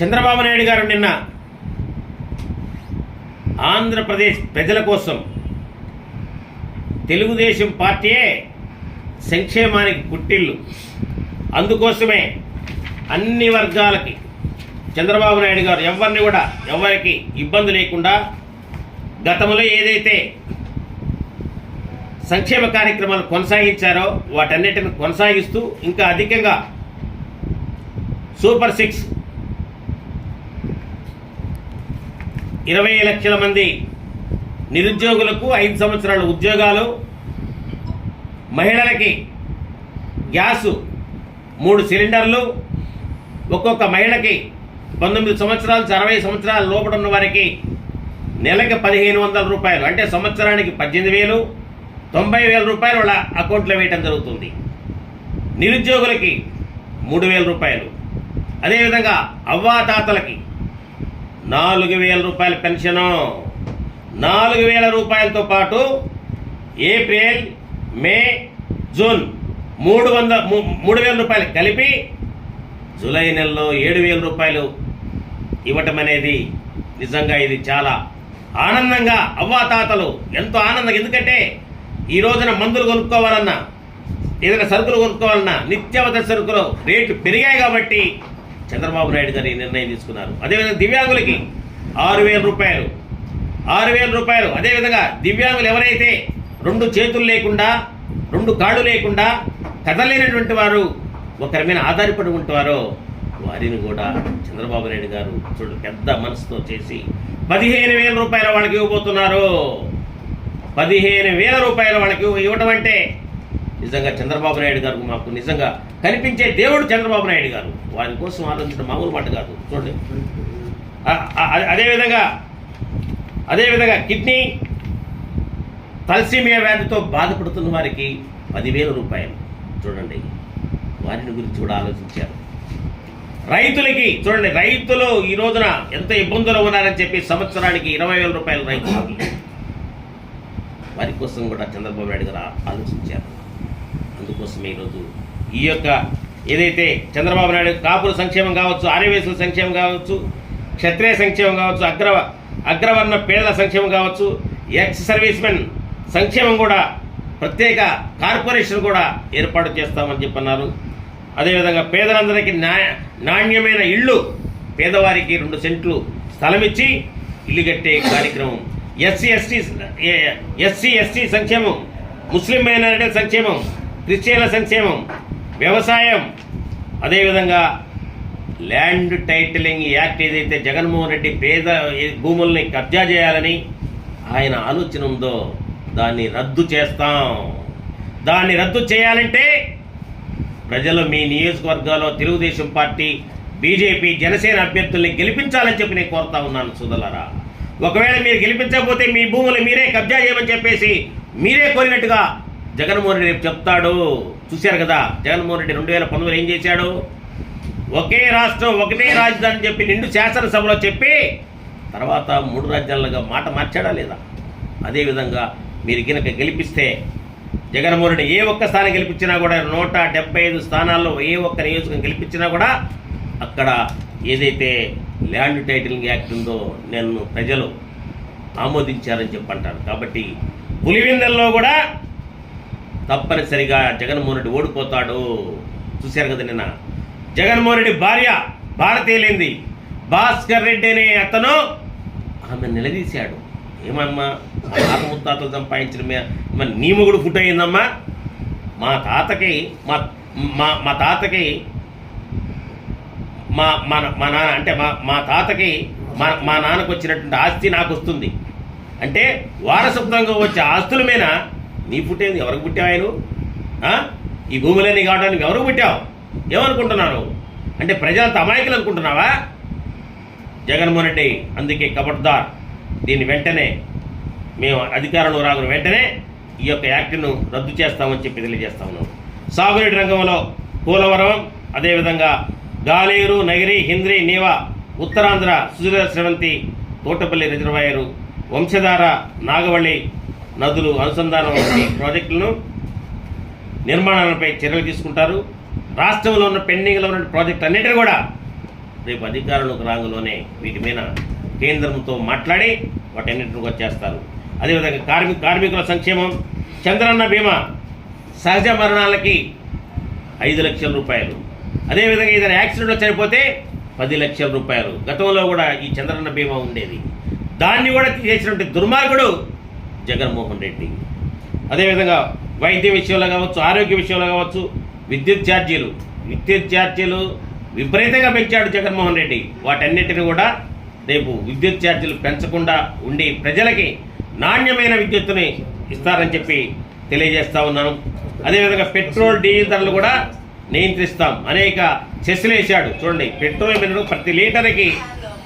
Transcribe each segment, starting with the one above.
చంద్రబాబు నాయుడు గారు నిన్న ఆంధ్రప్రదేశ్ ప్రజల కోసం తెలుగుదేశం పార్టీయే సంక్షేమానికి పుట్టిల్లు అందుకోసమే అన్ని వర్గాలకి చంద్రబాబు నాయుడు గారు ఎవరిని కూడా ఎవరికి ఇబ్బంది లేకుండా గతంలో ఏదైతే సంక్షేమ కార్యక్రమాలు కొనసాగించారో వాటన్నిటిని కొనసాగిస్తూ ఇంకా అధికంగా సూపర్ సిక్స్ ఇరవై లక్షల మంది నిరుద్యోగులకు ఐదు సంవత్సరాల ఉద్యోగాలు మహిళలకి గ్యాసు మూడు సిలిండర్లు ఒక్కొక్క మహిళకి పంతొమ్మిది సంవత్సరాలు అరవై సంవత్సరాల లోపల ఉన్న వారికి నెలకి పదిహేను వందల రూపాయలు అంటే సంవత్సరానికి పద్దెనిమిది వేలు. తొంభై వేల రూపాయలు వాళ్ళ అకౌంట్లో వేయటం జరుగుతుంది. నిరుద్యోగులకి మూడు వేల రూపాయలు. అదేవిధంగా అవ్వాతాతలకి నాలుగు వేల రూపాయల పెన్షను. నాలుగు వేల రూపాయలతో పాటు ఏప్రిల్ మే జూన్ మూడు వంద మూ- మూడు వేల రూపాయలు కలిపి జూలై నెలలో ఏడు వేల రూపాయలు ఇవ్వటం అనేది నిజంగా ఇది చాలా ఆనందంగా అవ్వాతాతలు ఎంతో ఆనందంగా. ఎందుకంటే ఈ రోజున మందులు కొనుక్కోవాలన్నా ఏదైనా సరుకులు కొనుక్కోవాలన్నా నిత్యావసర సరుకులు రేట్లు పెరిగాయి కాబట్టి చంద్రబాబు నాయుడు గారు నిర్ణయం తీసుకున్నారు. అదేవిధంగా దివ్యాంగులకి ఆరు వేల రూపాయలు. ఆరు వేల రూపాయలు. అదేవిధంగా దివ్యాంగులు ఎవరైతే రెండు చేతులు లేకుండా రెండు కాళ్ళు లేకుండా కదలేనటువంటి వారు ఒకరి మీద ఆధారపడి ఉంటారో వారిని కూడా చంద్రబాబు నాయుడు గారు చూడు పెద్ద మనసుతో చేసి పదిహేను వేల రూపాయల వాళ్ళకి ఇవ్వబోతున్నారు. పదిహేను వేల రూపాయలు వాళ్ళకి ఇవ్వటం అంటే నిజంగా చంద్రబాబు నాయుడు గారు మాకు నిజంగా కనిపించే దేవుడు చంద్రబాబు నాయుడు గారు. వారి కోసం ఆలోచించడం మామూలు మాట కాదు. చూడండి. అదేవిధంగా అదేవిధంగా కిడ్నీ తలసీమియా వ్యాధితో బాధపడుతున్న వారికి పదివేల రూపాయలు. చూడండి. వారిని గురించి కూడా ఆలోచించారు. రైతులకి చూడండి రైతులు ఈ రోజున ఎంత ఇబ్బందులు ఉన్నారని చెప్పి సంవత్సరానికి ఇరవై వేల రూపాయలు రైతులకి వారి కోసం కూడా చంద్రబాబు నాయుడు గారు ఆలోచించారు. అందుకోసం ఈరోజు ఈ యొక్క ఏదైతే చంద్రబాబు నాయుడు కాపుల సంక్షేమం కావచ్చు ఆర్యవేసుల సంక్షేమం కావచ్చు క్షత్రియ సంక్షేమం కావచ్చు అగ్ర అగ్రవర్ణ పేదల సంక్షేమం కావచ్చు ఎక్స్ సర్వీస్మెన్ సంక్షేమం కూడా ప్రత్యేక కార్పొరేషన్ కూడా ఏర్పాటు చేస్తామని చెప్పన్నారు. అదేవిధంగా పేదలందరికీ న్యాయ నాణ్యమైన ఇళ్ళు పేదవారికి రెండు సెంట్లు స్థలం ఇచ్చి ఇల్లు కట్టే కార్యక్రమం ఎస్సీ ఎస్టీ ఎస్సీ ఎస్టీ సంక్షేమం ముస్లిం మైనారిటీ సంక్షేమం క్రిస్టియన్ల సంక్షేమం వ్యవసాయం. అదేవిధంగా ల్యాండ్ టైటిలింగ్ యాక్ట్ ఏదైతే జగన్మోహన్ రెడ్డి పేద భూముల్ని కబ్జా చేయాలని ఆయన ఆలోచన ఉందో దాన్ని రద్దు చేస్తాం. దాన్ని రద్దు చేయాలంటే ప్రజలు మీ నియోజకవర్గాల్లో తెలుగుదేశం పార్టీ బీజేపీ జనసేన అభ్యర్థుల్ని గెలిపించాలని చెప్పి నేను కోరుతా ఉన్నాను సుదలరా ఒకవేళ మీరు గెలిపించకపోతే మీ భూములు మీరే కబ్జా చేయమని చెప్పేసి మీరే కోరినట్టుగా జగన్మోహన్ రెడ్డి రేపు చెప్తాడు. చూశారు కదా జగన్మోహన్ రెడ్డి రెండు వేల పంతొమ్మిది ఏం చేశాడు? ఒకే రాష్ట్రం ఒకటే రాజధాని చెప్పి నిండు శాసనసభలో చెప్పి తర్వాత మూడు రాజ్యాలుగా మాట మార్చాడా లేదా? అదేవిధంగా మీరు గినక గెలిపిస్తే జగన్మోహన్ రెడ్డి ఏ ఒక్క స్థానం గెలిపించినా కూడా నూట డెబ్బై ఐదు స్థానాల్లో ఏ ఒక్క నియోజకం గెలిపించినా కూడా అక్కడ ఏదైతే ల్యాండ్ టైటిలింగ్ యాక్ట్ ఉందో నేను ప్రజలు ఆమోదించారని చెప్పి అంటారు కాబట్టి పులివెందల్లో కూడా తప్పనిసరిగా జగన్మోహన్ రెడ్డి ఓడిపోతాడు. చూశారు కదా నిన్న. జగన్మోహన్ రెడ్డి భార్య భారతీయులైంది భాస్కర్ రెడ్డి అనే అతను ఆమె నిలదీశాడు. ఏమమ్మా మా తాత ముత్తాతలు సంపాదించిన మీ మరి నీ మొగుడు ఫుట్ అయిందమ్మా మా తాతకి మా మా మా తాతకి మా మా మా నాన్న అంటే మా మా తాతకి మా మా నాన్నకు వచ్చినటువంటి ఆస్తి నాకు వస్తుంది. అంటే వారసత్వంగా వచ్చే ఆస్తుల మీద నీ పుట్టేది? ఎవరికి పుట్టావు ఆయన? ఈ భూములన్నీ కావడానికి ఎవరికి పుట్టావు? ఏమనుకుంటున్నాను? అంటే ప్రజలంత అమాయకులు అనుకుంటున్నావా? జగన్మోహన్ రెడ్డి అందుకే కబడ్దార్. దీన్ని వెంటనే మేము అధికారంలో రాగిన వెంటనే ఈ యొక్క యాక్ట్ను రద్దు చేస్తామని చెప్పి తెలియజేస్తా ఉన్నాం. సాగునీటి రంగంలో పోలవరం అదేవిధంగా గాలేరు నగిరి హింద్రి నీవా ఉత్తరాంధ్ర సుజల స్రవంతి తోటపల్లి రిజర్వాయరు వంశధార నాగవళి నదులు అనుసంధానం వంటి ప్రాజెక్టులను నిర్మాణాలపై చర్యలు తీసుకుంటారు. రాష్ట్రంలో ఉన్న పెండింగ్లో ఉన్న ప్రాజెక్ట్ అన్నిటిని కూడా రేపు అధికారంలోకి రాగలోనే వీటి మీద కేంద్రంతో మాట్లాడి వాటన్నిటిని కూడా చేస్తారు. అదేవిధంగా కార్మిక కార్మికుల సంక్షేమం చంద్రన్న బీమా సహజ మరణాలకి ఐదు లక్షల రూపాయలు. అదేవిధంగా ఏదైనా యాక్సిడెంట్లో చనిపోతే పది లక్షల రూపాయలు. గతంలో కూడా ఈ చంద్రన్న బీమా ఉండేది. దాన్ని కూడా చేసినటువంటి దుర్మార్గుడు జగన్మోహన్ రెడ్డి. అదేవిధంగా వైద్య విషయంలో కావచ్చు ఆరోగ్య విషయంలో కావచ్చు విద్యుత్ ఛార్జీలు విద్యుత్ ఛార్జీలు విపరీతంగా పెంచాడు జగన్మోహన్ రెడ్డి. వాటన్నిటిని కూడా రేపు విద్యుత్ ఛార్జీలు పెంచకుండా ఉండి ప్రజలకి నాణ్యమైన విద్యుత్తుని ఇస్తారని చెప్పి తెలియజేస్తా ఉన్నాను. అదేవిధంగా పెట్రోల్ డీజిల్ ధరలు కూడా నియంత్రిస్తాం. అనేక చెస్సులు వేశాడు. చూడండి పెట్రోల్ మీద ప్రతి లీటర్కి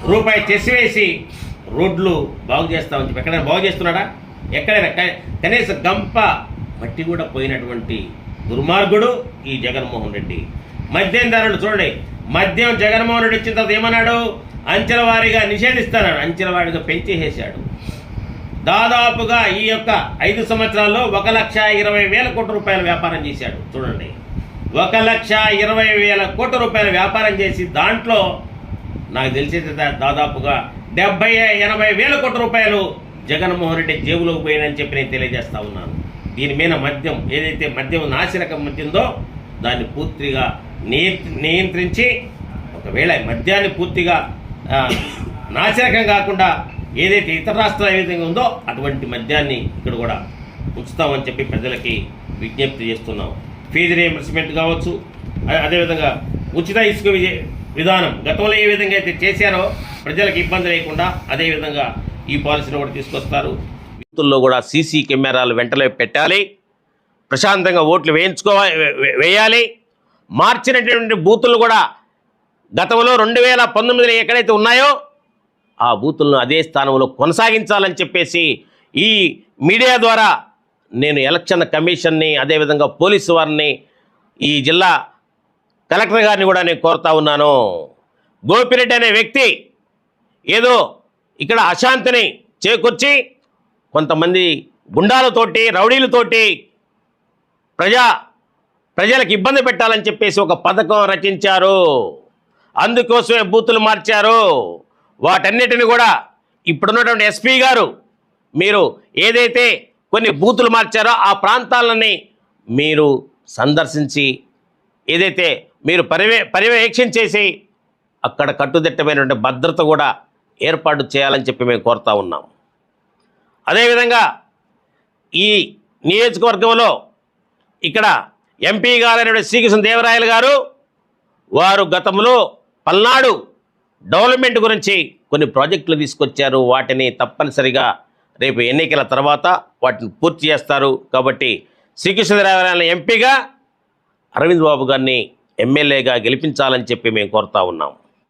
రూపాయి చెస్ వేసి రోడ్లు బాగు చేస్తామని చెప్పి. ఎక్కడైనా బాగు చేస్తున్నాడా? ఎక్కడైనా. కనీసం గంప మట్టి కూడా పోయినటువంటి దుర్మార్గుడు ఈ జగన్మోహన్ రెడ్డి. మద్యం ధరలు చూడండి మద్యం జగన్మోహన్ రెడ్డి వచ్చిన తర్వాత ఏమన్నాడు? అంచెల వారిగా నిషేధిస్తాడు అంచెల వారిగా పెంచేసేసాడు దాదాపుగా ఈ యొక్క ఐదు సంవత్సరాల్లో ఒక లక్ష ఇరవై వేల కోట్ల రూపాయల వ్యాపారం చేశాడు. చూడండి. ఒక లక్ష ఇరవై వేల కోట్ల రూపాయల వ్యాపారం చేసి దాంట్లో నాకు తెలిసేది దాదాపుగా డెబ్బై ఎనభై వేల కోట్ల రూపాయలు జగన్మోహన్ రెడ్డి జేబులోకి పోయినని చెప్పి నేను తెలియజేస్తా ఉన్నాను. దీని మీద మద్యం ఏదైతే మద్యం నాశనకం మద్యందో దాన్ని పూర్తిగా నియంత్రించి ఒకవేళ మద్యాన్ని పూర్తిగా నాసిరకం నాశనకం కాకుండా ఏదైతే ఇతర రాష్ట్రాలు ఏ విధంగా ఉందో అటువంటి మద్యాన్ని ఇక్కడ కూడా ఉంచుతామని చెప్పి ప్రజలకి విజ్ఞప్తి చేస్తున్నాం. ఫీజు రియంబర్స్మెంట్ కావచ్చు. అదేవిధంగా ఉచిత ఇసుక విజయ విధానం గతంలో ఏ విధంగా అయితే చేశారో ప్రజలకు ఇబ్బంది లేకుండా అదేవిధంగా ఈ పాలసీని కూడా తీసుకొస్తారు. విత్తుల్లో కూడా సీసీ కెమెరాలు వెంటనే పెట్టాలి. ప్రశాంతంగా ఓట్లు వేయించుకోవాలి వేయాలి. మార్చినటువంటి బూతులు కూడా గతంలో రెండు వేల పంతొమ్మిదిలో ఎక్కడైతే ఉన్నాయో ఆ బూతులను అదే స్థానంలో కొనసాగించాలని చెప్పేసి ఈ మీడియా ద్వారా నేను ఎలక్షన్ కమిషన్ని అదేవిధంగా పోలీసు వారిని ఈ జిల్లా కలెక్టర్ గారిని కూడా నేను కోరుతా ఉన్నాను. గోపిరెడ్డి అనే వ్యక్తి ఏదో ఇక్కడ అశాంతిని చేకూర్చి కొంతమంది గుండాలతోటి రౌడీలతోటి ప్రజా ప్రజలకు ఇబ్బంది పెట్టాలని చెప్పేసి ఒక పథకం రచించారు. అందుకోసమే బూతులు మార్చారు. వాటన్నిటిని కూడా ఇప్పుడున్నటువంటి ఎస్పీ గారు మీరు ఏదైతే కొన్ని బూతులు మార్చారో ఆ ప్రాంతాలని మీరు సందర్శించి ఏదైతే మీరు పర్యవే పర్యవేక్షించేసి అక్కడ కట్టుదిట్టమైనటువంటి భద్రత కూడా ఏర్పాటు చేయాలని చెప్పి మేము కోరుతా ఉన్నాం అదేవిధంగా ఈ నియోజకవర్గంలో ఇక్కడ ఎంపీ గారైనటువంటి శ్రీకృష్ణ దేవరాయలు గారు వారు గతంలో పల్నాడు డెవలప్మెంట్ గురించి కొన్ని ప్రాజెక్టులు తీసుకొచ్చారు. వాటిని తప్పనిసరిగా రేపు ఎన్నికల తర్వాత వాటిని పూర్తి చేస్తారు. కాబట్టి శ్రీకృష్ణదేవరాయల ఎంపీగా అరవింద్ బాబు గారిని ఎమ్మెల్యేగా గెలిపించాలని చెప్పి మేము కోరుతా ఉన్నాం